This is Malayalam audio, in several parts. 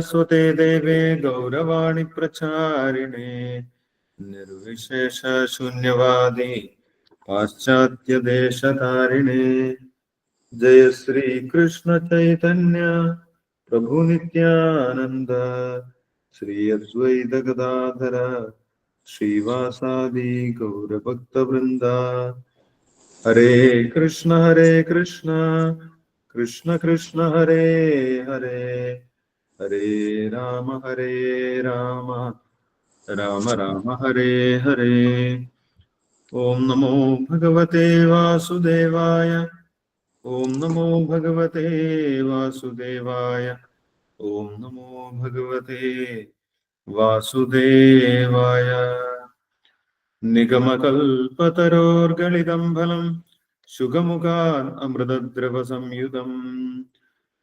സ്വതേ ദേവേ ഗൗരവാണി പ്രചാരിണേ. നിർവിശേഷ ശൂന്യവാദി പാശ്ചാത്യദേശതാരിണേ ജയ ശ്രീ കൃഷ്ണ ചൈതന്യ പ്രഭു നിത്യാനന്ദ. ശ്രീ അദ്വൈത ഗദാധര ശ്രീവാസാദി ഗൗരഭക്തവൃന്ദ. ഹരേ കൃഷ്ണ ഹരേ കൃഷ്ണ. കൃഷ്ണ കൃഷ്ണ ഹരേ ഹരേ. ഹരേ രാമ ഹരേ രാമ. രാമ രാമ ഹരേ ഹരേ. ഓം നമോ ഭഗവതേ വാസുദേവായ ഓം നമോ ഭഗവതേ വാസുദേവായ ഓം നമോ ഭഗവതേ വാസുദേവായ. നിഗമകൽപതരോർഗളിതം ഫലം ശുഖമുഖാൻ അമൃതദ്രവ സംയുതം.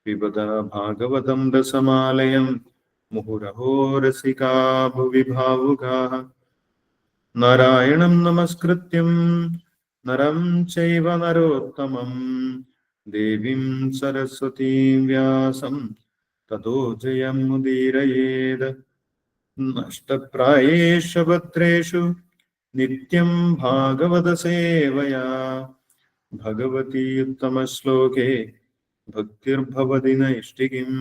പിബത ഭാഗവതം രസമാലയം मुहुरहो रसिका ഭാവുകാः നാരായണം നമസ്കൃത്യം നരം ചൈവ നരോത്തമം ദേവീം സരസ്വതീം വ്യാസം തതോ ജയം മുദീരയേത് നഷ്ടപ്രായേഷു ഭദ്രേഷു നിത്യം ഭാഗവത സേവയാ ഭഗവതി ഉത്തമശ്ലോകേ ഭക്തിർഭവതി നൈഷ്ഠികിം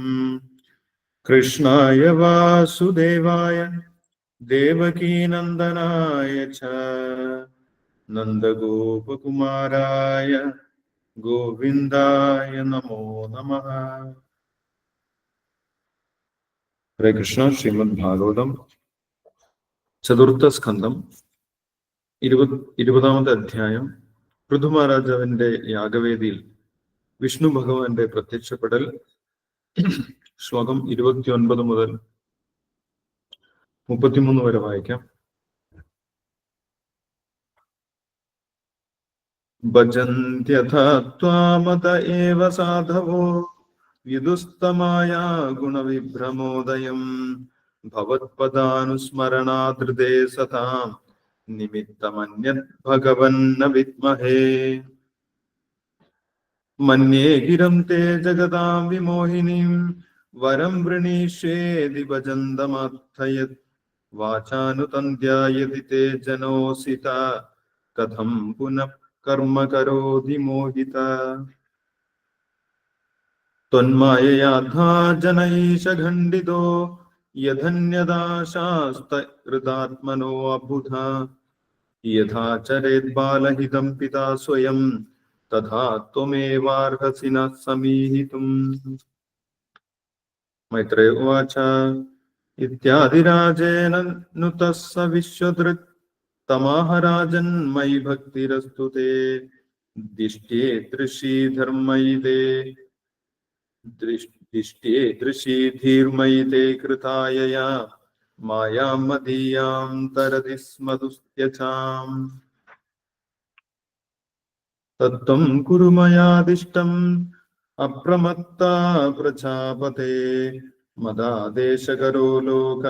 കൃഷ്ണായ വാസുദേവായ ദേവകീനന്ദനായ ച നന്ദഗോപകുമാരായ ഗോവിന്ദായ നമോ നമ ഹരേ കൃഷ്ണ ശ്രീമദ് ഭാഗവതം ചതുർത്ഥ സ്കന്ധം ഇരുപത് ഇരുപതാമത്തെ അധ്യായം പൃഥു മഹാരാജാവിന്റെ യാഗവേദിയിൽ വിഷ്ണു ഭഗവാന്റെ പ്രത്യക്ഷപ്പെടൽ ശ്ലോകം ഇരുപത്തിയൊൻപത് മുതൽ മുപ്പത്തിമൂന്ന് വരെ വായിക്കാം. ഭജന്ത്യഥ ഏവ സാധവോ വിദുസ്തമായ ഗുണവിഭ്രമോദയം ഭവത്പദാനുസ്മരണാതൃതേ സതാം നിമിത്തമന്യത് ഭഗവന്ന വിദ്മഹേ മന്യേ ഗിരം തേ ജഗതാം വിമോഹിനീം വരം വൃണീഷ്യേതി ഭജന്തമർത്ഥയത് വാചാനുതന്ധ്യായതി തേ ജനോസിത കഥം പുനഃ കർമ്മ കരോതി മോഹിത ത്വന്മായയാധാ ജനൈഷ ഖണ്ഡിതോ യഥന്യദാശാസ്തൃതാത്മനോ അബുധ യഥാ ചരേത് ബാലഹിതം പിതാ സ്വയം തഥാ ത്വമേവാർഹസി ന സമീഹിതും മൈത്രേ ഉവാച ഇത്യാദിരാജേന നുതഃ സ വിശ്വദൃക് തമാഹരാജൻ മയി ഭക്തിരസ്തു തേ ദിഷ്ട്യേ ദൃശീധർമ്മയിതേ ദിഷ്ട്യേ ദൃശീധീർമയിതേ കൃതായയാ മായാം മദീയാം തരതി സ്മതുസ്ത്യചാം തത്വം കുരു മയാദിഷ്ടം അപ്രമത്ത പ്രജാപതേ മദാദേശകരോ ലോക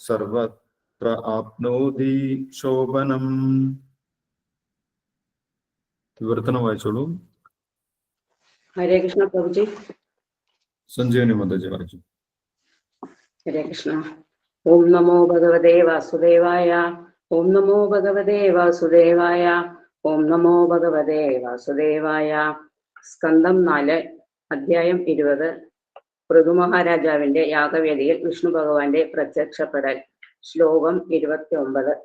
സർവത്ര ആപ്നോതി ശോഭനം വിവർത്തനം വായിച്ചോളൂ ഹരേ കൃഷ്ണ പ്രഭുജി സഞ്ജീവനി മതജി വായിച്ചു ഹരേ കൃഷ്ണ ഓം നമോ ഭഗവതേ വാസുദേവായ ഓം നമോ ഭഗവതേ വാസുദേവായ ഓം നമോ ഭഗവതേ വാസുദേവായ. സ്കന്ധം നാല് അധ്യായം ഇരുപത്. പൃഥുമഹാരാജാവിന്റെ യാഗവേദിയിൽ വിഷ്ണു ഭഗവാന്റെ പ്രത്യക്ഷപ്പെടൽ. ശ്ലോകം ഇരുപത്തി ഒമ്പത്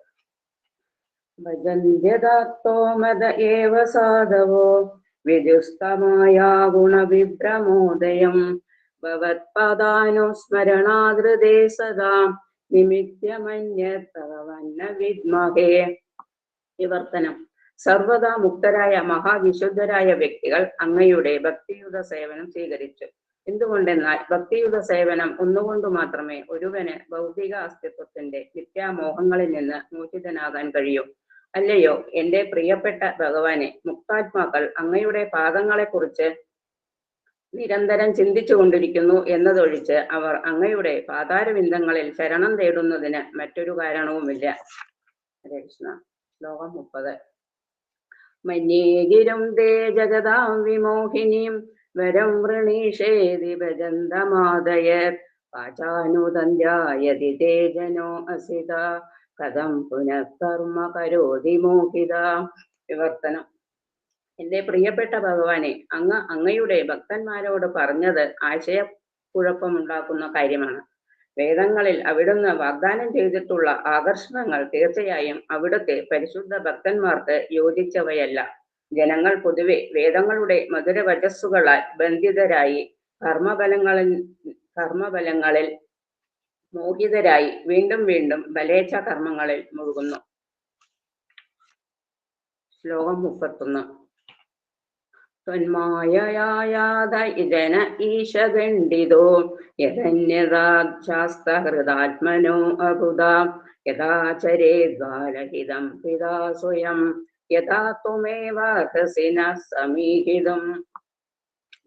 ഭജന്യദാത്തോമത ഏവ സാധവോ? വിദുസ്തമായ ഗുണവിഭ്രമോദയം. ഭവത്പദാനുസ്മരണാദൃതേ സദാ. നിമിത്യമന്യത്തവന്ന വിദ്മഹേ. വിവർത്തനം സർവദാ മുക്തരായ മഹാവിശുദ്ധരായ വ്യക്തികൾ അങ്ങയുടെ ഭക്തിയുത സേവനം സ്വീകരിച്ചു. എന്തുകൊണ്ടെന്നാൽ ഭക്തിയുത സേവനം ഒന്നുകൊണ്ട് മാത്രമേ ഒരുവന് ഭൗതിക അസ്തിത്വത്തിന്റെ മിഥ്യാമോഹങ്ങളിൽ നിന്ന് മോചിതനാകാൻ കഴിയൂ. അല്ലയോ എന്റെ പ്രിയപ്പെട്ട ഭഗവാനെ മുക്താത്മാക്കൾ അങ്ങയുടെ പാദങ്ങളെക്കുറിച്ച് നിരന്തരം ചിന്തിച്ചു കൊണ്ടിരിക്കുന്നു എന്നതൊഴിച്ച് അവർ അങ്ങയുടെ പാതാരവിന്ദങ്ങളിൽ ശരണം തേടുന്നതിന് മറ്റൊരു കാരണവുമില്ല. ഹരേ കൃഷ്ണ. ശ്ലോകം മുപ്പത്. മന്യേഗിരം തേ ജഗതാം വിമോഹിനീം വരം വൃണീഷേതി ഭജന്തമാദയ. പാചാനുതന്ധ്യായതി തേ ജനോ അസിത കഥം പുനഃകർമ്മ കരോതി മോഹിത. വിവർത്തനം. എന്റെ പ്രിയപ്പെട്ട ഭഗവാനെ അങ്ങ് അങ്ങയുടെ ഭക്തന്മാരോട് പറഞ്ഞത് ആശയക്കുഴപ്പമുണ്ടാക്കുന്ന കാര്യമാണ്. വേദങ്ങളിൽ അവിടുന്ന് വാഗ്ദാനം ചെയ്തിട്ടുള്ള ആകർഷണങ്ങൾ തീർച്ചയായും അവിടുത്തെ പരിശുദ്ധ ഭക്തന്മാർക്ക് യോജിച്ചവയല്ല. ജനങ്ങൾ പൊതുവെ വേദങ്ങളുടെ മധുരവചസ്സുകളാൽ ബന്ധിതരായി കർമ്മബലങ്ങളിൽ കർമ്മബലങ്ങളിൽ മോഹിതരായി വീണ്ടും വീണ്ടും ബലേച്ഛ കർമ്മങ്ങളിൽ മുഴുകുന്നു. ശ്ലോകം മുപ്പത്തൊന്ന്. ത്വന്മായയായാത ഇതന ഈശഖണ്ഡിതോ യഥന്യതാശാസ്തഹൃദാത്മനോ അബുധ യഥാചരേദ്വാലഹിതം പിതാ സ്വയം. യഥാ ത്വമേവ ഹസിന സമീഹിതം.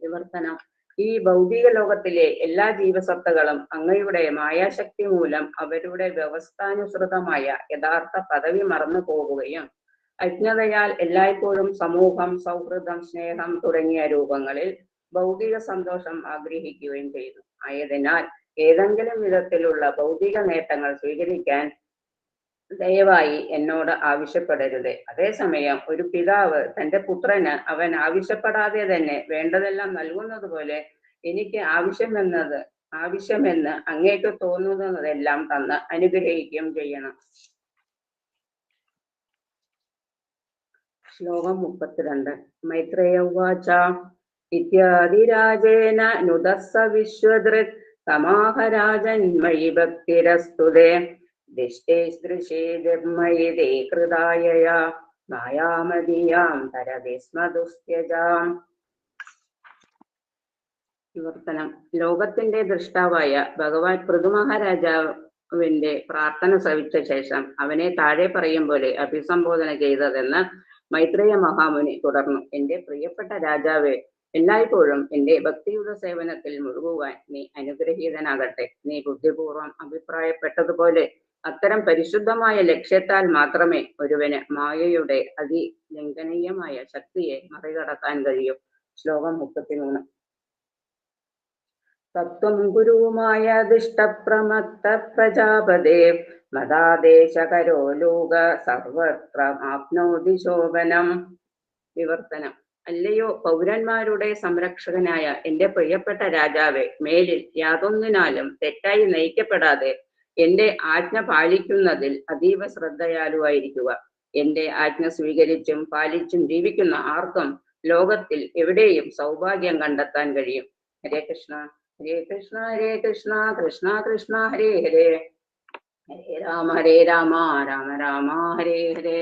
വിവർത്തനം. ഈ ഭൗതിക ലോകത്തിലെ എല്ലാ ജീവസത്തകളും അങ്ങയുടെ മായാശക്തി മൂലം അവരുടെ വ്യവസ്ഥാനുസൃതമായ യഥാർത്ഥ പദവി മറന്നു പോവുകയും അജ്ഞതയാൽ എല്ലായ്പ്പോഴും സമൂഹം സൗഹൃദം സ്നേഹം തുടങ്ങിയ രൂപങ്ങളിൽ ഭൗതിക സന്തോഷം ആഗ്രഹിക്കുകയും ചെയ്യുന്നു ആയതിനാൽ ഏതെങ്കിലും വിധത്തിലുള്ള ഭൗതിക നേട്ടങ്ങൾ സ്വീകരിക്കാൻ ദയവായി എന്നോട് ആവശ്യപ്പെടരുത്. അതേസമയം ഒരു പിതാവ് തന്റെ പുത്രന് അവൻ ആവശ്യപ്പെടാതെ തന്നെ വേണ്ടതെല്ലാം നൽകുന്നത് പോലെ എനിക്ക് ആവശ്യമെന്നത് ആവശ്യമെന്ന് അങ്ങേക്ക് തോന്നുന്നതെല്ലാം തന്ന് അനുഗ്രഹിക്കുകയും ചെയ്യണം. ശ്ലോകം മുപ്പത്തിരണ്ട്. മൈത്രേയ ഉവാച. ഇത്യാദിരാജേന നുദസ്സ വിശ്വദൃക് തമാഹരാജന്മയി ഭക്തിരസ്തുതേ ദിഷ്ടേദൃശേദർമയി തേ കൃതായ മായാമതിയാം തരവിസ്മദുസ്ത്യജാം വിവർത്തനം. ലോകത്തിന്റെ ദൃഷ്ടാവായ ഭഗവാൻ പൃഥുമഹാരാജാവിന്റെ പ്രാർത്ഥന ശ്രവിച്ച ശേഷം അവനെ താഴെ പറയും പോലെ അഭിസംബോധന ചെയ്തതെന്ന് മൈത്രേയ മഹാമുനി തുടർന്നു. എന്റെ പ്രിയപ്പെട്ട രാജാവേ എല്ലായ്പ്പോഴും എന്റെ ഭക്തിയുടെ സേവനത്തിൽ മുഴുകുവാൻ നീ അനുഗ്രഹീതനാകട്ടെ. നീ ബുദ്ധിപൂർവം അഭിപ്രായപ്പെട്ടതുപോലെ അത്തരം പരിശുദ്ധമായ ലക്ഷ്യത്താൽ മാത്രമേ ഒരുവന് മായയുടെ അതിലംഘനീയമായ ശക്തിയെ മറികടക്കാൻ കഴിയൂ. ശ്ലോകം മുപ്പത്തിമൂന്ന്. തത്വം ഗുരുവുമായ ദിഷ്ടപ്രമത്ത പ്രജാപതേ മതാദേശകരോ ലോക സർവത്ര ആപ്നോതി ശോഭനം. വിവർത്തനം. അല്ലയോ പൗരന്മാരുടെ സംരക്ഷകനായ എന്റെ പ്രിയപ്പെട്ട രാജാവെ മേലിൽ യാതൊന്നിനാലും തെറ്റായി നയിക്കപ്പെടാതെ എന്റെ ആജ്ഞ പാലിക്കുന്നതിൽ അതീവ ശ്രദ്ധയാലുവായിരിക്കുക. എന്റെ ആജ്ഞ സ്വീകരിച്ചും പാലിച്ചും ജീവിക്കുന്ന ആർക്കും ലോകത്തിൽ എവിടെയും സൗഭാഗ്യം കണ്ടെത്താൻ കഴിയും. ഹരേ കൃഷ്ണ. ഹരേ കൃഷ്ണ ഹരേ കൃഷ്ണ കൃഷ്ണ കൃഷ്ണ ഹരേ ഹരേ. ഹരേ രാമ ഹരേ രാമ രാമ രാമ ഹരേ ഹരേ.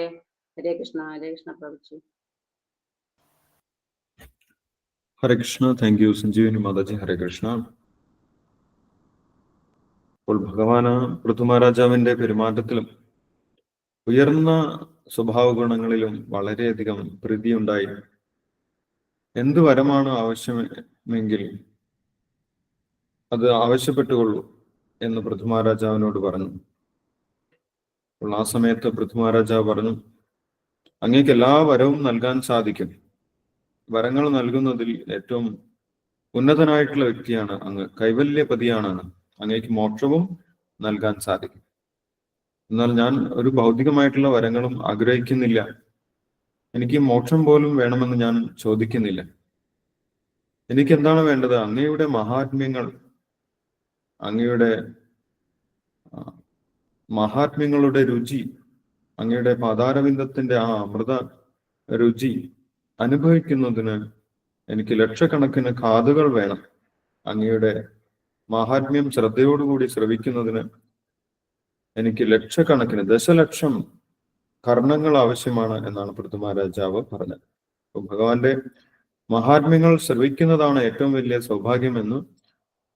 ഹരേ കൃഷ്ണ ഹരേ കൃഷ്ണ പ്രഭുജി. Hare Krishna thank you Sanjeevini Mataji Hare Krishna. അപ്പോൾ ഭഗവാന് പൃഥുമഹാരാജാവിന്റെ പെരുമാറ്റത്തിലും ഉയർന്ന സ്വഭാവ ഗുണങ്ങളിലും വളരെയധികം പ്രീതിയുണ്ടായി. എന്ത് വരമാണ് ആവശ്യമെങ്കിൽ അത് ആവശ്യപ്പെട്ടുകൊള്ളൂ എന്ന് പൃഥുമഹാരാജാവിനോട് പറഞ്ഞു. അപ്പോൾ ആ സമയത്ത് പൃഥുമഹാരാജാവ് പറഞ്ഞു അങ്ങേക്ക് എല്ലാ വരവും നൽകാൻ സാധിക്കും. വരങ്ങൾ നൽകുന്നതിൽ ഏറ്റവും ഉന്നതനായിട്ടുള്ള വ്യക്തിയാണ് അങ്ങ്. കൈവല്യപതിയാണ് അങ്ങ്. അങ്ങേക്ക് മോക്ഷവും നൽകാൻ സാധിക്കും. എന്നാൽ ഞാൻ ഒരു ഭൗതികമായിട്ടുള്ള വരങ്ങളും ആഗ്രഹിക്കുന്നില്ല. എനിക്ക് മോക്ഷം പോലും വേണമെന്ന് ഞാൻ ചോദിക്കുന്നില്ല. എനിക്ക് എന്താണ് വേണ്ടത്? അങ്ങയുടെ മഹാത്മ്യങ്ങൾ അങ്ങയുടെ മഹാത്മ്യങ്ങളുടെ രുചി അങ്ങയുടെ പാതാരവിന്ദത്തിന്റെ ആ അമൃത രുചി അനുഭവിക്കുന്നതിന് എനിക്ക് ലക്ഷക്കണക്കിന് കാതുകൾ വേണം. അങ്ങയുടെ മാഹാത്മ്യം ശ്രദ്ധയോടുകൂടി ശ്രവിക്കുന്നതിന് എനിക്ക് ലക്ഷക്കണക്കിന് ദശലക്ഷം കർണങ്ങൾ ആവശ്യമാണ് എന്നാണ് പൃഥ്വിരാജാവ് പറഞ്ഞത്. ഭഗവാന്റെ മഹാത്മ്യങ്ങൾ ശ്രവിക്കുന്നതാണ് ഏറ്റവും വലിയ സൗഭാഗ്യമെന്ന്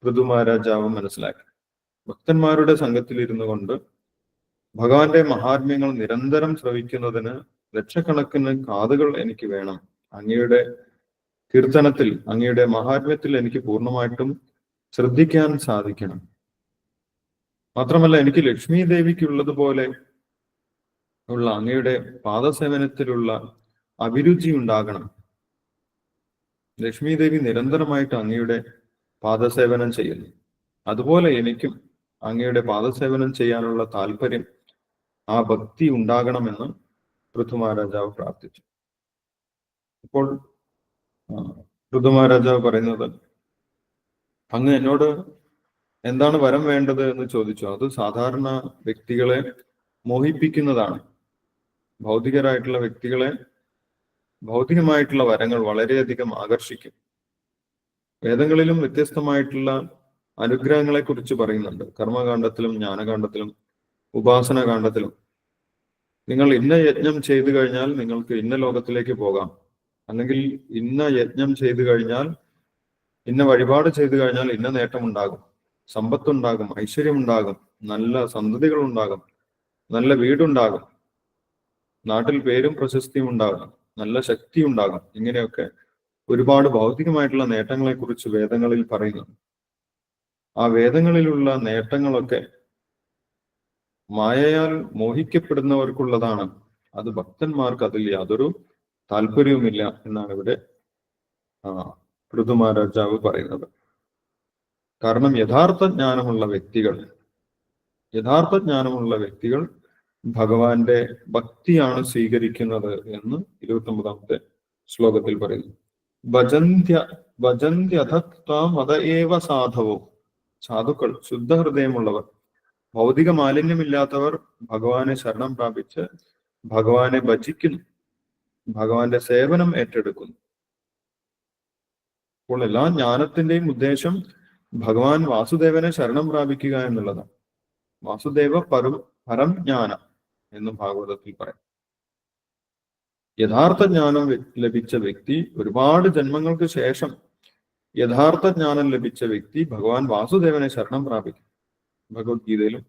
പൃഥ്വിരാജാവ് മനസ്സിലാക്കി. ഭക്തന്മാരുടെ സംഘത്തിൽ ഇരുന്നു കൊണ്ട് ഭഗവാന്റെ മഹാത്മ്യങ്ങൾ നിരന്തരം ശ്രവിക്കുന്നതിന് ലക്ഷക്കണക്കിന് കാതുകൾ എനിക്ക് വേണം. അങ്ങയുടെ കീർത്തനത്തിൽ അങ്ങയുടെ മഹാത്മ്യത്തിൽ എനിക്ക് പൂർണമായിട്ടും ശ്രദ്ധിക്കാൻ സാധിക്കണം. മാത്രമല്ല എനിക്ക് ലക്ഷ്മി ദേവിക്കുള്ളതുപോലെ ഉള്ള അങ്ങയുടെ പാദസേവനത്തിലുള്ള അഭിരുചി ഉണ്ടാകണം. ലക്ഷ്മി ദേവി നിരന്തരമായിട്ട് അങ്ങയുടെ പാദസേവനം ചെയ്യുന്നു. അതുപോലെ എനിക്കും അങ്ങയുടെ പാദസേവനം ചെയ്യാനുള്ള താല്പര്യം ആ ഭക്തി ഉണ്ടാകണമെന്ന് പൃഥുമഹാരാജാവ് പ്രാർത്ഥിച്ചു. ഇപ്പോൾ ആ, പൃഥുമഹാരാജാവ് പറയുന്നത് അങ്ങ് എന്നോട് എന്താണ് വരം വേണ്ടത് എന്ന് ചോദിച്ചു. അത് സാധാരണ വ്യക്തികളെ മോഹിപ്പിക്കുന്നതാണ്. ഭൗതികരായിട്ടുള്ള വ്യക്തികളെ ഭൗതികമായിട്ടുള്ള വരങ്ങൾ വളരെയധികം ആകർഷിക്കും. വേദങ്ങളിലും വ്യത്യസ്തമായിട്ടുള്ള അനുഗ്രഹങ്ങളെ കുറിച്ച് പറയുന്നുണ്ട്. കർമ്മകാന്ഡത്തിലും ജ്ഞാനകാന്ഡത്തിലും ഉപാസനകാന്ഡത്തിലും. നിങ്ങൾ ഇന്ന യജ്ഞം ചെയ്തു കഴിഞ്ഞാൽ നിങ്ങൾക്ക് ഇന്ന ലോകത്തിലേക്ക് പോകാം. അല്ലെങ്കിൽ ഇന്ന യജ്ഞം ചെയ്തു കഴിഞ്ഞാൽ ഇന്ന വഴിപാട് ചെയ്തു കഴിഞ്ഞാൽ ഇന്ന നേട്ടം ഉണ്ടാകും സമ്പത്തുണ്ടാകും ഐശ്വര്യമുണ്ടാകും നല്ല സന്തതികൾ ഉണ്ടാകും നല്ല വീടുണ്ടാകും നാട്ടിൽ പേരും പ്രശസ്തിയും ഉണ്ടാകും നല്ല ശക്തി ഉണ്ടാകും ഇങ്ങനെയൊക്കെ. ഒരുപാട് ഭൗതികമായിട്ടുള്ള നേട്ടങ്ങളെ കുറിച്ച് വേദങ്ങളിൽ പറയുന്നു. ആ വേദങ്ങളിലുള്ള നേട്ടങ്ങളൊക്കെ മായയാൽ മോഹിക്കപ്പെടുന്നവർക്കുള്ളതാണ്. അത് ഭക്തന്മാർക്ക് അതിൽ യാതൊരു താല്പര്യവുമില്ല എന്നാണ് ഇവിടെ പൃഥുമാരാജാവ് പറയുന്നത്. കാരണം യഥാർത്ഥ ജ്ഞാനമുള്ള വ്യക്തികൾ യഥാർത്ഥ ജ്ഞാനമുള്ള വ്യക്തികൾ ഭഗവാന്റെ ഭക്തിയാണ് സ്വീകരിക്കുന്നത് എന്ന് ഇരുപത്തി ഒമ്പതാമത്തെ ശ്ലോകത്തിൽ പറയുന്നു. ഭജന്ത്യ ഭജന്യഥത്വമത മത ഏവ സാധവോ? സാധുക്കൾ ശുദ്ധഹൃദയമുള്ളവർ. ഭൗതിക മാലിന്യമില്ലാത്തവർ ഭഗവാനെ ശരണം പ്രാപിച്ച് ഭഗവാനെ ഭജിക്കുന്നു. ഭഗവാന്റെ സേവനം ഏറ്റെടുക്കുന്നു. അപ്പോൾ എല്ലാ ജ്ഞാനത്തിന്റെയും ഉദ്ദേശം ഭഗവാൻ വാസുദേവനെ ശരണം പ്രാപിക്കുക എന്നുള്ളതാണ്. വാസുദേവ പരം പരം ജ്ഞാനം എന്നും ഭാഗവതത്തിൽ പറയും. യഥാർത്ഥ ജ്ഞാനം ലഭിച്ച വ്യക്തി ഒരുപാട് ജന്മങ്ങൾക്ക് ശേഷം യഥാർത്ഥ ജ്ഞാനം ലഭിച്ച വ്യക്തി ഭഗവാൻ വാസുദേവനെ ശരണം പ്രാപിക്കും. ഭഗവത്ഗീതയിലും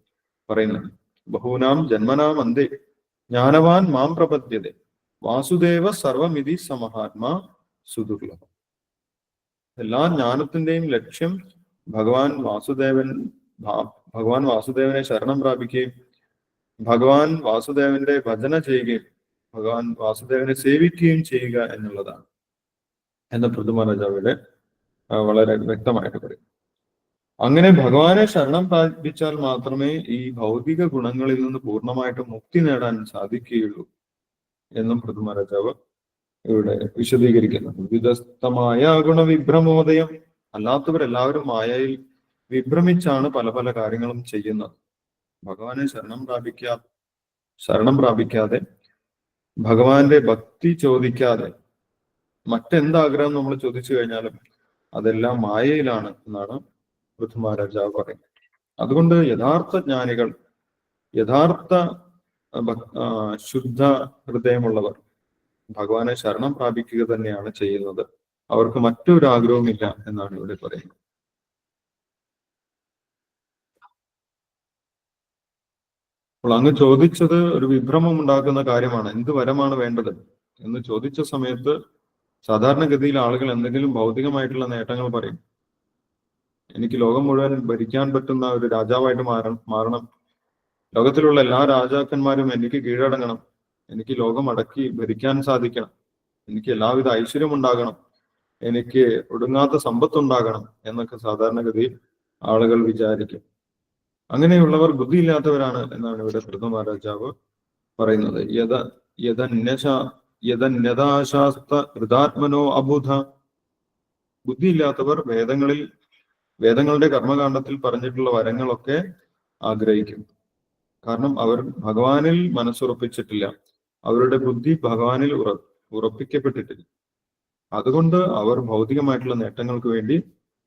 പറയുന്നുണ്ട്. ബഹൂനാം ജന്മനാം അന്തേ ജ്ഞാനവാൻ മാം പ്രപദ്യത വാസുദേവ സർവമിതി സമഹാത്മാ സുദുർലഭം. എല്ലാ ജ്ഞാനത്തിന്റെയും ലക്ഷ്യം ഭഗവാൻ വാസുദേവൻ ഭഗവാൻ വാസുദേവനെ ശരണം പ്രാപിക്കുകയും ഭഗവാൻ വാസുദേവന്റെ ഭജന ചെയ്യുകയും ഭഗവാൻ വാസുദേവനെ സേവിക്കുകയും ചെയ്യുക എന്നുള്ളതാണ്. എന്ന് പൃഥുമഹാരാജാവിടെ വളരെ വ്യക്തമായിട്ട് പറയും. അങ്ങനെ ഭഗവാനെ ശരണം പ്രാപിച്ചാൽ മാത്രമേ ഈ ഭൗതിക ഗുണങ്ങളിൽ നിന്ന് പൂർണമായിട്ട് മുക്തി നേടാൻ സാധിക്കുകയുള്ളൂ എന്നും പൃഥുമഹാരാജാവ് ഇവിടെ വിശദീകരിക്കുന്നു. വിധസ്തമായ ഗുണവിഭ്രമോദയം. അല്ലാത്തവരെല്ലാവരും മായയിൽ വിഭ്രമിച്ചാണ് പല പല കാര്യങ്ങളും ചെയ്യുന്നത്. ഭഗവാനെ ശരണം പ്രാപിക്കാ ശരണം പ്രാപിക്കാതെ ഭഗവാന്റെ ഭക്തി ചോദിക്കാതെ മറ്റെന്താഗ്രഹം നമ്മൾ ചോദിച്ചു കഴിഞ്ഞാലും അതെല്ലാം മായയിലാണ് എന്നാണ് പൃഥ്വിമഹാരാജാവ് പറയുന്നത്. അതുകൊണ്ട് യഥാർത്ഥ ജ്ഞാനികൾ യഥാർത്ഥ ശുദ്ധ ഹൃദയമുള്ളവർ ഭഗവാനെ ശരണം പ്രാപിക്കുക തന്നെയാണ് ചെയ്യുന്നത്. അവർക്ക് മറ്റൊരു ആഗ്രഹവുമില്ല എന്നാണ് ഇവിടെ പറയുന്നത്. അപ്പോൾ അങ്ങ് ചോദിച്ചത് ഒരു വിഭ്രമം ഉണ്ടാക്കുന്ന കാര്യമാണ്. എന്ത് വരമാണ് വേണ്ടത്? എന്ന് ചോദിച്ച സമയത്ത് സാധാരണഗതിയിൽ ആളുകൾ എന്തെങ്കിലും ഭൗതികമായിട്ടുള്ള നേട്ടങ്ങൾ പറയും. എനിക്ക് ലോകം മുഴുവൻ ഭരിക്കാൻ പറ്റുന്ന ഒരു രാജാവായിട്ട് മാറണം മാറണം. ലോകത്തിലുള്ള എല്ലാ രാജാക്കന്മാരും എനിക്ക് കീഴടങ്ങണം. എനിക്ക് ലോകം അടക്കി ഭരിക്കാൻ സാധിക്കണം. എനിക്ക് എല്ലാവിധ ഐശ്വര്യം ഉണ്ടാകണം. എനിക്ക് ഒടുങ്ങാത്ത സമ്പത്ത് ഉണ്ടാകണം എന്നൊക്കെ സാധാരണഗതിയിൽ ആളുകൾ വിചാരിക്കും. അങ്ങനെയുള്ളവർ ബുദ്ധിയില്ലാത്തവരാണ് എന്നാണ് ഇവിടെ പൃഥു മഹാരാജാവ് പറയുന്നത്. യഥ യഥന്യശ യഥന്യഥാശാസ്ത ഹൃദാത്മനോ അബുധ. ബുദ്ധിയില്ലാത്തവർ വേദങ്ങളിൽ വേദങ്ങളുടെ കർമ്മകാണ്ഡത്തിൽ പറഞ്ഞിട്ടുള്ള വരങ്ങളൊക്കെ ആഗ്രഹിക്കും. കാരണം അവർ ഭഗവാനിൽ മനസ്സുറപ്പിച്ചിട്ടില്ല. അവരുടെ ബുദ്ധി ഭഗവാനിൽ ഉറ ഉറപ്പിക്കപ്പെട്ടിട്ടില്ല. അതുകൊണ്ട് അവർ ഭൗതികമായിട്ടുള്ള നേട്ടങ്ങൾക്ക് വേണ്ടി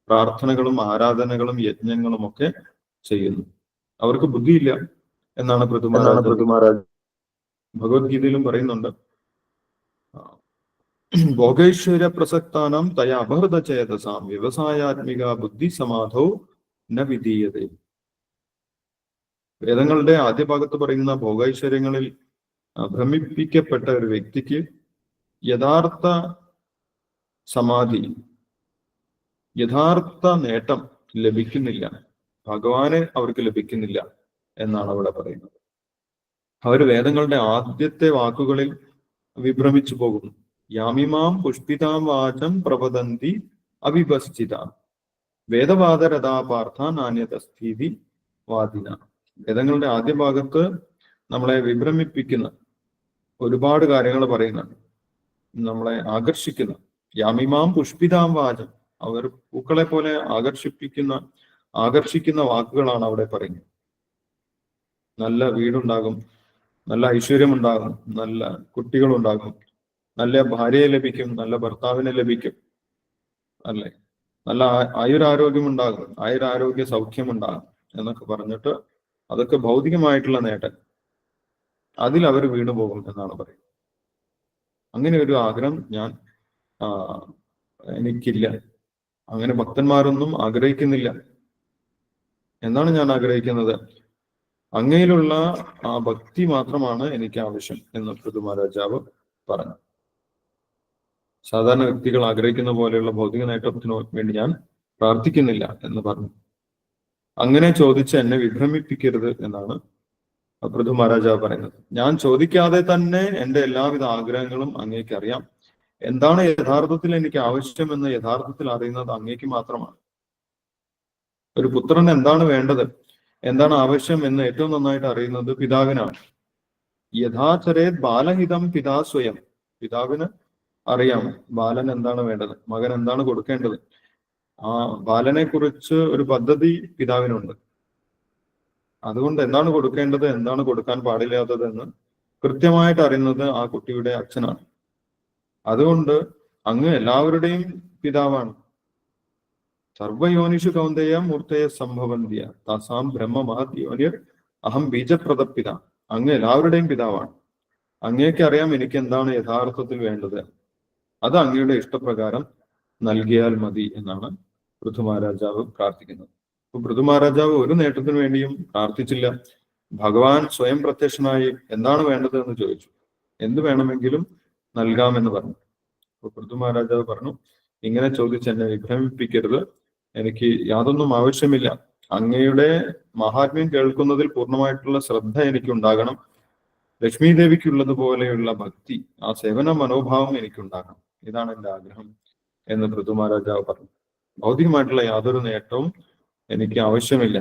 പ്രാർത്ഥനകളും ആരാധനകളും യജ്ഞങ്ങളും ഒക്കെ ചെയ്യുന്നു. അവർക്ക് ബുദ്ധിയില്ല എന്നാണ് പ്രതിമാരാജ് ഭഗവത്ഗീതയിലും പറയുന്നുണ്ട്. ഭോഗൈശ്വര്യ പ്രസക്താനം തയ അപഹൃത ചേതസാം. വ്യവസായാത്മിക ബുദ്ധി സമാധൗ ന വിധീയതേ. വേദങ്ങളുടെ ആദ്യ ഭാഗത്ത് പറയുന്ന ഭോഗൈശ്വര്യങ്ങളിൽ ഭ്രമിപ്പിക്കപ്പെട്ട ഒരു വ്യക്തിക്ക് യഥാർത്ഥ സമാധി യഥാർത്ഥ നേട്ടം ലഭിക്കുന്നില്ല. ഭഗവാനെ അവർക്ക് ലഭിക്കുന്നില്ല എന്നാണ് അവിടെ പറയുന്നത്. അവർ വേദങ്ങളുടെ ആദ്യത്തെ വാക്കുകളിൽ വിഭ്രമിച്ചു പോകുന്നു. യാമിമാം പുഷ്പിതാം വാചം പ്രപതന്തി അവിഭസിച്ചിത. വേദവാദരഥാ പാർത്ഥ നാണ്യത സ്ഥിതി വാദിന. വേദങ്ങളുടെ ആദ്യ ഭാഗത്ത് നമ്മളെ വിഭ്രമിപ്പിക്കുന്ന ഒരുപാട് കാര്യങ്ങൾ പറയുന്നുണ്ട്. നമ്മളെ ആകർഷിക്കുന്ന യാമിമാം പുഷ്പിതാം വാചം. അവർ പൂക്കളെ പോലെ ആകർഷിപ്പിക്കുന്ന ആകർഷിക്കുന്ന വാക്കുകളാണ് അവിടെ പറയുന്നത്. നല്ല വീടുണ്ടാകും നല്ല ഐശ്വര്യമുണ്ടാകും നല്ല കുട്ടികളുണ്ടാകും നല്ല ഭാര്യയെ ലഭിക്കും നല്ല ഭർത്താവിനെ ലഭിക്കും അല്ലെ? നല്ല ആയുരാരോഗ്യം ഉണ്ടാകും ആയുരാരോഗ്യ സൗഖ്യം ഉണ്ടാകും എന്നൊക്കെ പറഞ്ഞിട്ട് അതൊക്കെ ഭൗതികമായിട്ടുള്ള നേട്ടം. അതിൽ അവർ വീണുപോകും എന്നാണ് പറയുന്നത്. അങ്ങനെ ഒരു ആഗ്രഹം ഞാൻ എനിക്കില്ല. അങ്ങനെ ഭക്തന്മാരൊന്നും ആഗ്രഹിക്കുന്നില്ല. എന്താണ് ഞാൻ ആഗ്രഹിക്കുന്നത്. അങ്ങയിലുള്ള ആ ഭക്തി മാത്രമാണ് എനിക്ക് ആവശ്യം എന്ന് പൃഥു മഹാരാജാവ് പറഞ്ഞു. സാധാരണ വ്യക്തികൾ ആഗ്രഹിക്കുന്ന പോലെയുള്ള ഭൗതിക നേട്ടത്തിനു വേണ്ടി ഞാൻ പ്രാർത്ഥിക്കുന്നില്ല എന്ന് പറഞ്ഞു. അങ്ങനെ ചോദിച്ച് എന്നെ വിഭ്രമിപ്പിക്കരുത് എന്നാണ് പൃഥു മഹാരാജാവ് പറയുന്നത്. ഞാൻ ചോദിക്കാതെ തന്നെ എന്റെ എല്ലാവിധ ആഗ്രഹങ്ങളും അങ്ങേക്ക് അറിയാം എന്താണ് യഥാർത്ഥത്തിൽ എനിക്ക് ആവശ്യമെന്ന് യഥാർത്ഥത്തിൽ അറിയുന്നത് അങ്ങേക്ക് മാത്രമാണ്. ഒരു പുത്രന് എന്താണ് വേണ്ടത്? എന്താണ് ആവശ്യം എന്ന് ഏറ്റവും നന്നായിട്ട് അറിയുന്നത് പിതാവിനാണ്. യഥാചരേ ബാലഹിതം പിതാ സ്വയം. പിതാവിന് അറിയാം ബാലൻ എന്താണ് വേണ്ടത് മകൻ എന്താണ് കൊടുക്കേണ്ടത്. ആ ബാലനെ കുറിച്ച് ഒരു പദ്ധതി പിതാവിനുണ്ട്. അതുകൊണ്ട് എന്താണ് കൊടുക്കേണ്ടത് എന്താണ് കൊടുക്കാൻ പാടില്ലാത്തത് എന്ന് കൃത്യമായിട്ട് അറിയുന്നത് ആ കുട്ടിയുടെ അച്ഛനാണ്. അതുകൊണ്ട് അങ്ങ് എല്ലാവരുടെയും പിതാവാണ്. സർവയോനിഷു കൗന്ദയ മൂർത്തയ സംഭവന്തിയ. താസാം ബ്രഹ്മ മഹത് യോനിർ അഹം ബീജപ്രദപിത. അങ്ങ് എല്ലാവരുടെയും പിതാവാണ്. അങ്ങേക്ക് അറിയാം എനിക്ക് എന്താണ് യഥാർത്ഥത്തിൽ വേണ്ടത്. അത് അങ്ങയുടെ ഇഷ്ടപ്രകാരം നൽകിയാൽ മതി എന്നാണ് പൃഥു മഹാരാജാവ് പ്രാർത്ഥിക്കുന്നത്. അപ്പൊ പൃഥു മഹാരാജാവ് ഒരു നേട്ടത്തിനു വേണ്ടിയും പ്രാർത്ഥിച്ചില്ല. ഭഗവാൻ സ്വയം പ്രത്യക്ഷനായി എന്താണ് വേണ്ടത് എന്ന് ചോദിച്ചു. എന്ത് വേണമെങ്കിലും നൽകാമെന്ന് പറഞ്ഞു. അപ്പൊ പൃഥു മഹാരാജാവ് പറഞ്ഞു ഇങ്ങനെ ചോദിച്ച് എന്നെ വിഭ്രമിപ്പിക്കരുത്. എനിക്ക് യാതൊന്നും ആവശ്യമില്ല. അങ്ങയുടെ മഹാത്മ്യം കേൾക്കുന്നതിൽ പൂർണമായിട്ടുള്ള ശ്രദ്ധ എനിക്ക് ഉണ്ടാകണം ലക്ഷ്മി ദേവിക്കുള്ളത് പോലെയുള്ള ഭക്തി ആ സേവന മനോഭാവം എനിക്കുണ്ടാകണം. ഇതാണ് എന്റെ ആഗ്രഹം എന്ന് പൃഥു മഹാരാജാവ് പറഞ്ഞു. ഭൗതികമായിട്ടുള്ള യാതൊരു നേട്ടവും എനിക്ക് ആവശ്യമില്ല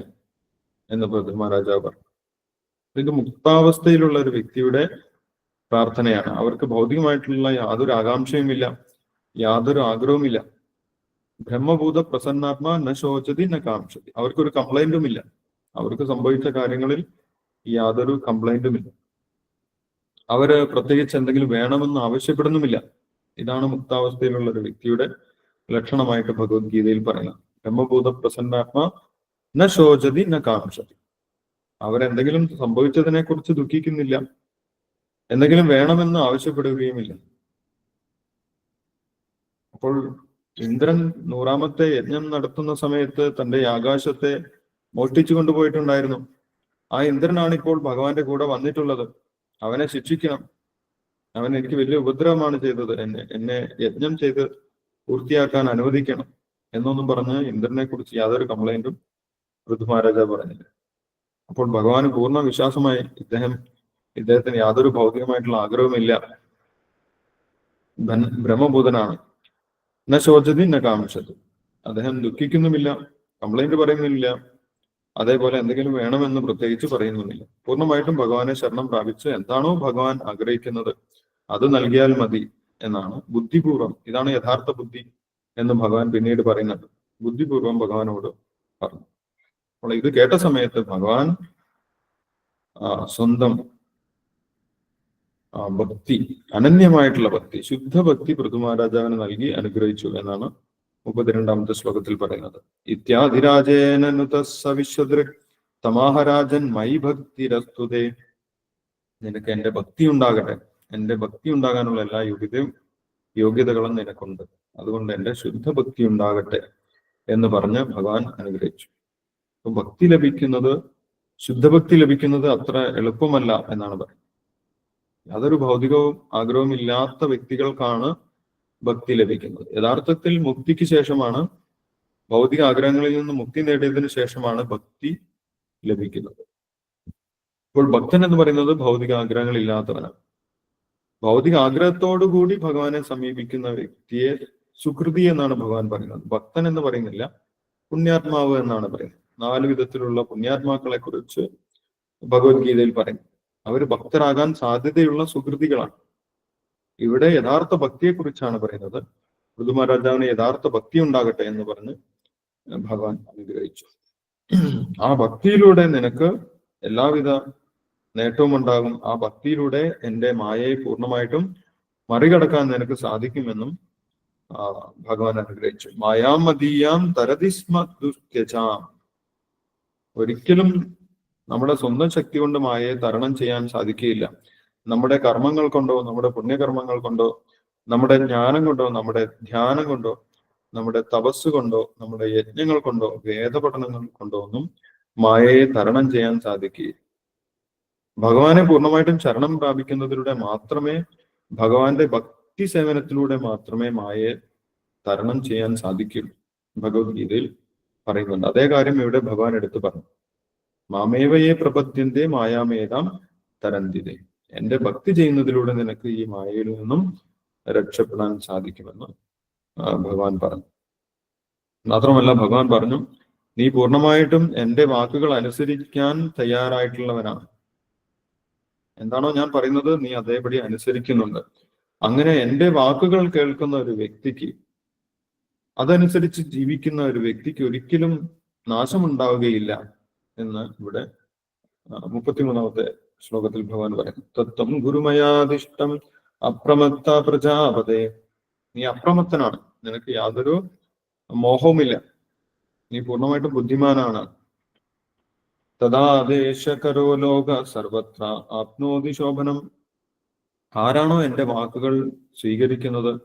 എന്ന് പൃഥു മഹാരാജാവ് പറഞ്ഞു. ഇത് മുക്താവസ്ഥയിലുള്ള ഒരു വ്യക്തിയുടെ പ്രാർത്ഥനയാണ്. അവർക്ക് ഭൗതികമായിട്ടുള്ള യാതൊരു ആകാംക്ഷയുമില്ല യാതൊരു ആഗ്രഹവുമില്ല. ബ്രഹ്മഭൂത പ്രസന്നാത്മാ ന ശോചതി ന കാംക്ഷതി. അവർക്കൊരു കംപ്ലൈന്റും ഇല്ല. അവർക്ക് സംഭവിച്ച കാര്യങ്ങളിൽ യാതൊരു കംപ്ലൈന്റും ഇല്ല. അവർ പ്രത്യേകിച്ച് എന്തെങ്കിലും വേണമെന്ന് ആവശ്യപ്പെടുന്നുമില്ല. ഇതാണ് മുക്താവസ്ഥയിലുള്ള ഒരു വ്യക്തിയുടെ ലക്ഷണമായിട്ട് ഭഗവത്ഗീതയിൽ പറയുന്നത്. ബ്രഹ്മഭൂത പ്രസന്നാത്മാ ന ശോചതി ന കാംക്ഷതി. അവരെന്തെങ്കിലും സംഭവിച്ചതിനെ കുറിച്ച് ദുഃഖിക്കുന്നില്ല. എന്തെങ്കിലും വേണമെന്ന് ആവശ്യപ്പെടുകയുമില്ല. അപ്പോൾ ഇന്ദ്രൻ നൂറാമത്തെ യജ്ഞം നടത്തുന്ന സമയത്ത് തന്റെ ആകാശത്തെ മോഷ്ടിച്ചു കൊണ്ടുപോയിട്ടുണ്ടായിരുന്നു. ആ ഇന്ദ്രനാണ് ഇപ്പോൾ ഭഗവാന്റെ കൂടെ വന്നിട്ടുള്ളത്. അവനെ ശിക്ഷിക്കണം. അവൻ എനിക്ക് വലിയ ഉപദ്രവമാണ് ചെയ്തത്. എന്നെ എന്നെ യജ്ഞം ചെയ്ത് പൂർത്തിയാക്കാൻ അനുവദിക്കണം എന്നൊന്നും പറഞ്ഞ് ഇന്ദ്രനെ കുറിച്ച് യാതൊരു കംപ്ലൈന്റും ഋതു മഹാരാജ പറഞ്ഞില്ല. അപ്പോൾ ഭഗവാന് പൂർണ വിശ്വാസമായി ഇദ്ദേഹം ഇദ്ദേഹത്തിന് യാതൊരു ഭൗതികമായിട്ടുള്ള ആഗ്രഹവുമില്ല. ധൻ- ബ്രഹ്മഭൂതനാണ്. ന ശോചതി ന കാമിച്ചത് അദ്ദേഹം ദുഃഖിക്കുന്നുമില്ല കംപ്ലൈന്റ് പറയുന്നില്ല അതേപോലെ എന്തെങ്കിലും വേണമെന്ന് പ്രത്യേകിച്ച് പറയുന്നുമില്ല. പൂർണമായിട്ടും ഭഗവാനെ ശരണം പ്രാപിച്ച് എന്താണോ ഭഗവാൻ ആഗ്രഹിക്കുന്നത് അത് നൽകിയാൽ മതി എന്നാണ് ബുദ്ധിപൂർവം ഇതാണ് യഥാർത്ഥ ബുദ്ധി എന്ന് ഭഗവാൻ പിന്നീട് പറയുന്നുണ്ട്. ബുദ്ധിപൂർവം ഭഗവാനോട് പറഞ്ഞു. അപ്പോൾ ഇത് കേട്ട സമയത്ത് ഭഗവാൻ സ്വന്തം ആ, ഭക്തി അനന്യമായിട്ടുള്ള ഭക്തി ശുദ്ധ ഭക്തി പൃഥുമഹാരാജാവിന് നൽകി അനുഗ്രഹിച്ചു എന്നാണ് മുപ്പത്തിരണ്ടാമത്തെ ശ്ലോകത്തിൽ പറയുന്നത്. ഇത്യാധിരാജേനുത സവിശ്വദൃക് തമാഹരാജൻ മൈ ഭക്തി രസ്തുതേ. നിനക്ക് എന്റെ ഭക്തി ഉണ്ടാകട്ടെ. എന്റെ ഭക്തി ഉണ്ടാകാനുള്ള എല്ലാ യോഗ്യതയും യോഗ്യതകളും നിനക്കുണ്ട്. അതുകൊണ്ട് എന്റെ ശുദ്ധ ഭക്തി ഉണ്ടാകട്ടെ എന്ന് പറഞ്ഞ് ഭഗവാൻ അനുഗ്രഹിച്ചു. അപ്പൊ ഭക്തി ലഭിക്കുന്നത് ശുദ്ധഭക്തി ലഭിക്കുന്നത് അത്ര എളുപ്പമല്ല എന്നാണ് പറയുന്നത്. യാതൊരു ഭൗതികവും ആഗ്രഹവും ഇല്ലാത്ത വ്യക്തികൾക്കാണ് ഭക്തി ലഭിക്കുന്നത്. യഥാർത്ഥത്തിൽ മുക്തിക്ക് ശേഷമാണ് ഭൗതിക ആഗ്രഹങ്ങളിൽ നിന്ന് മുക്തി നേടിയതിനു ശേഷമാണ് ഭക്തി ലഭിക്കുന്നത്. ഇപ്പോൾ ഭക്തൻ എന്ന് പറയുന്നത് ഭൗതിക ആഗ്രഹങ്ങൾ ഇല്ലാത്തവനാണ്. ഭൗതിക ആഗ്രഹത്തോടു കൂടി ഭഗവാനെ സമീപിക്കുന്ന വ്യക്തിയെ സുഹൃതി എന്നാണ് ഭഗവാൻ പറയുന്നത്. ഭക്തൻ എന്ന് പറയുന്നില്ല പുണ്യാത്മാവ് എന്നാണ് പറയുന്നത്. നാല് വിധത്തിലുള്ള പുണ്യാത്മാക്കളെ കുറിച്ച് ഭഗവത്ഗീതയിൽ പറയും അവർ ഭക്തരാകാൻ സാധ്യതയുള്ള സുഹൃതികളാണ്. ഇവിടെ യഥാർത്ഥ ഭക്തിയെക്കുറിച്ചാണ് പറയുന്നത്. ഋതുമഹാരാജാവിന് യഥാർത്ഥ ഭക്തി ഉണ്ടാകട്ടെ എന്ന് പറഞ്ഞ് ഭഗവാൻ അനുഗ്രഹിച്ചു. ആ ഭക്തിയിലൂടെ നിനക്ക് എല്ലാവിധ നേട്ടവും ഉണ്ടാകും ആ ഭക്തിയിലൂടെ എന്റെ മായയെ പൂർണമായിട്ടും മറികടക്കാൻ നിനക്ക് സാധിക്കുമെന്നും ഭഗവാൻ അനുഗ്രഹിച്ചു. മായാമതീയാം തരതിസ്മ ദുസ്ത്യജാം ഒരിക്കലും നമ്മുടെ സ്വന്തം ശക്തി കൊണ്ട് മായയെ തരണം ചെയ്യാൻ സാധിക്കുകയില്ല. നമ്മുടെ കർമ്മങ്ങൾ കൊണ്ടോ നമ്മുടെ പുണ്യകർമ്മങ്ങൾ കൊണ്ടോ നമ്മുടെ ജ്ഞാനം കൊണ്ടോ നമ്മുടെ ധ്യാനം കൊണ്ടോ നമ്മുടെ തപസ് കൊണ്ടോ നമ്മുടെ യജ്ഞങ്ങൾ കൊണ്ടോ വേദപഠനങ്ങൾ കൊണ്ടോ ഒന്നും മായയെ തരണം ചെയ്യാൻ സാധിക്കുകയില്ല. ഭഗവാനെ പൂർണമായിട്ടും ശരണം പ്രാപിക്കുന്നതിലൂടെ മാത്രമേ ഭഗവാന്റെ ഭക്തി സേവനത്തിലൂടെ മാത്രമേ മായയെ തരണം ചെയ്യാൻ സാധിക്കുള്ളൂ ഭഗവത്ഗീതയിൽ പറയുന്നുണ്ട്. അതേ കാര്യം ഇവിടെ ഭഗവാൻ എടുത്തു പറഞ്ഞു. മാമേവയെ പ്രപദ്യന്റെ മായാമേതാം തരന്തിതേ. എന്റെ ഭക്തി ചെയ്യുന്നതിലൂടെ നിനക്ക് ഈ മായയിൽ നിന്നും രക്ഷപ്പെടാൻ സാധിക്കുമെന്ന് ഭഗവാൻ പറഞ്ഞു. മാത്രമല്ല ഭഗവാൻ പറഞ്ഞു നീ പൂർണമായിട്ടും എന്റെ വാക്കുകൾ അനുസരിക്കാൻ തയ്യാറായിട്ടുള്ളവനാണ്. എന്താണോ ഞാൻ പറയുന്നത് നീ അതേപടി അനുസരിക്കുന്നുണ്ട്. അങ്ങനെ എന്റെ വാക്കുകൾ കേൾക്കുന്ന ഒരു വ്യക്തിക്ക് അതനുസരിച്ച് ജീവിക്കുന്ന ഒരു വ്യക്തിക്ക് ഒരിക്കലും നാശമുണ്ടാവുകയില്ല. എന്ന് ഇവിടെ മുപ്പത്തിമൂന്നാമത്തെ ശ്ലോകത്തിൽ ഭഗവാൻ പറയുന്നു. തത്വം ഗുരുമയാദിഷ്ടം അപ്രമത്ത പ്രജാപതേ. നീ അപ്രമത്തനാണ്. നിനക്ക് യാതൊരു മോഹവുമില്ല. നീ പൂർണമായിട്ടും ബുദ്ധിമാനാണ്. തഥാദേശകരോ ലോക സർവത്ര ആപ്നോതി ശോഭനം. ആരാണോ എന്റെ വാക്കുകൾ സ്വീകരിക്കുന്നത്?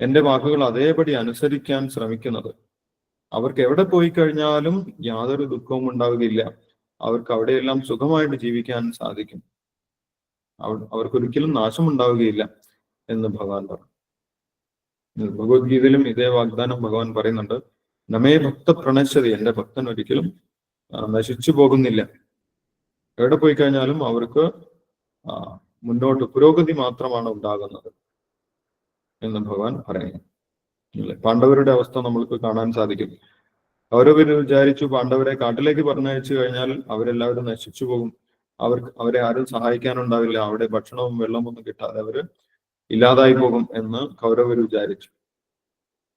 എന്റെ വാക്കുകൾ അതേപടി അനുസരിക്കാൻ ശ്രമിക്കുന്നത്? അവർക്ക് എവിടെ പോയി കഴിഞ്ഞാലും യാതൊരു ദുഃഖവും ഉണ്ടാവുകയില്ല. അവർക്ക് അവിടെയെല്ലാം സുഖമായിട്ട് ജീവിക്കാൻ സാധിക്കും. അവർ അവർക്കൊരിക്കലും നാശം ഉണ്ടാവുകയില്ല എന്ന് ഭഗവാൻ പറഞ്ഞു. ഭഗവത്ഗീതയിലും ഇതേ വാഗ്ദാനം ഭഗവാൻ പറയുന്നുണ്ട്. നമേ ഭക്ത പ്രണശതി എന്റെ ഭക്തൻ ഒരിക്കലും നശിച്ചു പോകുന്നില്ല. എവിടെ പോയി കഴിഞ്ഞാലും അവർക്ക് മുന്നോട്ട് പുരോഗതി മാത്രമാണ് ഉണ്ടാകുന്നത് എന്ന് ഭഗവാൻ പറയുന്നു? പാണ്ഡവരുടെ അവസ്ഥ നമ്മൾക്ക് കാണാൻ സാധിക്കും. കൗരവര് വിചാരിച്ചു പാണ്ഡവരെ കാട്ടിലേക്ക് പറഞ്ഞയച്ചു കഴിഞ്ഞാൽ അവരെല്ലാവരും നശിച്ചു പോകും. അവർക്ക് അവരെ ആരും സഹായിക്കാനുണ്ടാവില്ല. അവിടെ ഭക്ഷണവും വെള്ളവും ഒന്നും കിട്ടാതെ അവർ ഇല്ലാതായി പോകും എന്ന് കൗരവർ വിചാരിച്ചു.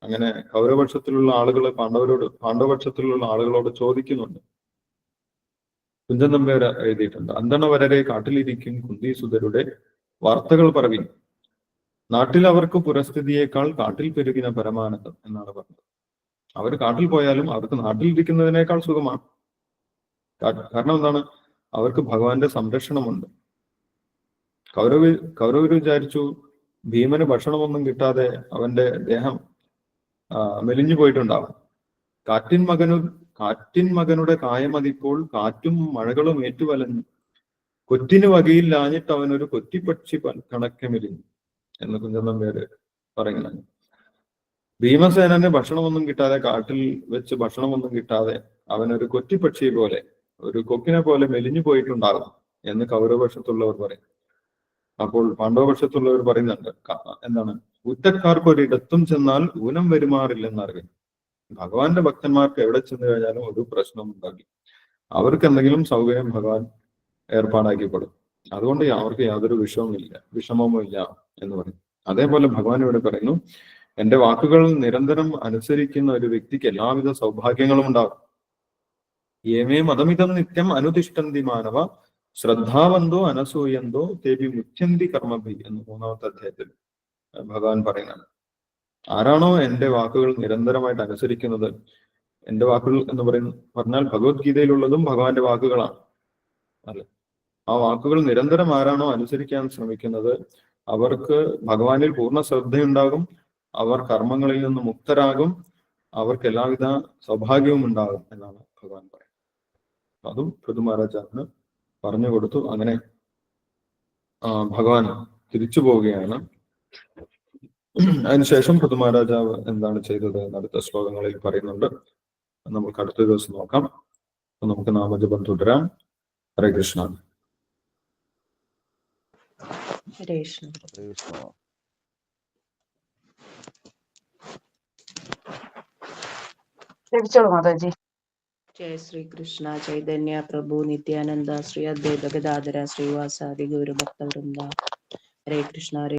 അങ്ങനെ കൗരവപക്ഷത്തിലുള്ള ആളുകൾ പാണ്ഡവരോട് പാണ്ഡവപക്ഷത്തിലുള്ള ആളുകളോട് ചോദിക്കുന്നുണ്ട്. കുഞ്ചൻ നമ്പ്യാർ എഴുതിയിട്ടുണ്ട് അന്തണവരരെ കാട്ടിലിരിക്കും കുന്തീസുതരുടെ വാർത്തകൾ പറവിൻ. നാട്ടിൽ അവർക്ക് പുരസ്ഥിതിയേക്കാൾ കാട്ടിൽ പെരുകിന പരമാനന്ദം എന്നാണ് പറഞ്ഞത്. അവർ കാട്ടിൽ പോയാലും അവർക്ക് നാട്ടിൽ ഇരിക്കുന്നതിനേക്കാൾ സുഖമാണ് കാരണം എന്താണ്? അവർക്ക് ഭഗവാന്റെ സംരക്ഷണമുണ്ട്. കൗരവ കൗരവർ വിചാരിച്ചു ഭീമന് ഭക്ഷണമൊന്നും കിട്ടാതെ അവന്റെ ദേഹം മെലിഞ്ഞു പോയിട്ടുണ്ടാവും. കാറ്റിൻ മകനു കാറ്റിൻ മകനുടെ കായമതിപ്പോൾ കാറ്റും മഴകളും ഏറ്റുവലഞ്ഞു കൊറ്റിന് വകയില്ലാഞ്ഞിട്ട് അവനൊരു കൊറ്റിപ്പക്ഷി കണക്കെ മെലിഞ്ഞു എന്ന് കുഞ്ചന്തം പേര് പറയുന്നത്. ഭീമസേനന് ഭക്ഷണമൊന്നും കിട്ടാതെ കാട്ടിൽ വെച്ച് ഭക്ഷണമൊന്നും കിട്ടാതെ അവനൊരു കൊറ്റിപ്പക്ഷിയെ പോലെ ഒരു കൊക്കിനെ പോലെ മെലിഞ്ഞു പോയിട്ടുണ്ടാകും എന്ന് കൗരവപക്ഷത്തുള്ളവർ പറയും. അപ്പോൾ പാണ്ഡവപക്ഷത്തുള്ളവർ പറയുന്നുണ്ട് എന്താണ്? ഉറ്റക്കാർക്ക് ഒരിടത്തും ചെന്നാൽ ഊനം വരുമാറില്ലെന്നറിയും ഭഗവാന്റെ ഭക്തന്മാർക്ക് എവിടെ ചെന്ന് കഴിഞ്ഞാലും ഒരു പ്രശ്നം ഉണ്ടാക്കി അവർക്ക് എന്തെങ്കിലും സൗകര്യം ഭഗവാൻ ഏർപ്പാടാക്കി കൊടുക്കും അതുകൊണ്ട് അവർക്ക് യാതൊരു വിഷമവുമില്ല വിഷമവും ഇല്ല എന്ന് പറയും. അതേപോലെ ഭഗവാൻ ഇവിടെ പറയുന്നു എന്റെ വാക്കുകൾ നിരന്തരം അനുസരിക്കുന്ന ഒരു വ്യക്തിക്ക് എല്ലാവിധ സൗഭാഗ്യങ്ങളും ഉണ്ടാകും. ഏമേ മതമിതം നിത്യം അനുതിഷ്ഠന്തി മാനവ ശ്രദ്ധാവന്തോ അനസൂയന്തോ ദേവി മുഖ്യന്തി കർമ്മഭി എന്ന് മൂന്നാമത്തെ അധ്യായത്തിൽ ഭഗവാൻ പറയുന്നതാണ് ആരാണോ എന്റെ വാക്കുകൾ നിരന്തരമായിട്ട് അനുസരിക്കുന്നത് എന്റെ വാക്കുകൾ എന്ന് പറയുന്ന പറഞ്ഞാൽ ഭഗവത്ഗീതയിലുള്ളതും ഭഗവാന്റെ വാക്കുകളാണ്. അല്ലെ? ആ വാക്കുകൾ നിരന്തരം ആരാണോ അനുസരിക്കാൻ ശ്രമിക്കുന്നത് അവർക്ക് ഭഗവാനിൽ പൂർണ ശ്രദ്ധയുണ്ടാകും അവർ കർമ്മങ്ങളിൽ നിന്ന് മുക്തരാകും അവർക്ക് എല്ലാവിധ സൗഭാഗ്യവും ഉണ്ടാകും എന്നാണ് ഭഗവാൻ പറയുന്നത്. അതും പൃഥു മഹാരാജാവിന് പറഞ്ഞു കൊടുത്തു. അങ്ങനെ ഭഗവാൻ തിരിച്ചു പോവുകയാണ്. അതിനുശേഷം പൃഥു മഹാരാജാവ് എന്താണ് ചെയ്തത് അടുത്ത ശ്ലോകങ്ങളിൽ പറയുന്നുണ്ട്. നമുക്ക് അടുത്ത ദിവസം നോക്കാം. നമുക്ക് നാമജപം തുടരാം. ഹരേ കൃഷ്ണ. ഹരേ കൃഷ്ണ ഹരേ കൃഷ്ണ ക്ഷമിച്ചോളൂ മാതാജി ജയ ശ്രീകൃഷ്ണ ചൈതന്യ പ്രഭു നിത്യാനന്ദ ശ്രീ അദ്വൈത ഗദാധര ശ്രീവാസാദി ഗൗരഭക്തവൃന്ദ ഹരേ കൃഷ്ണ ഹരേ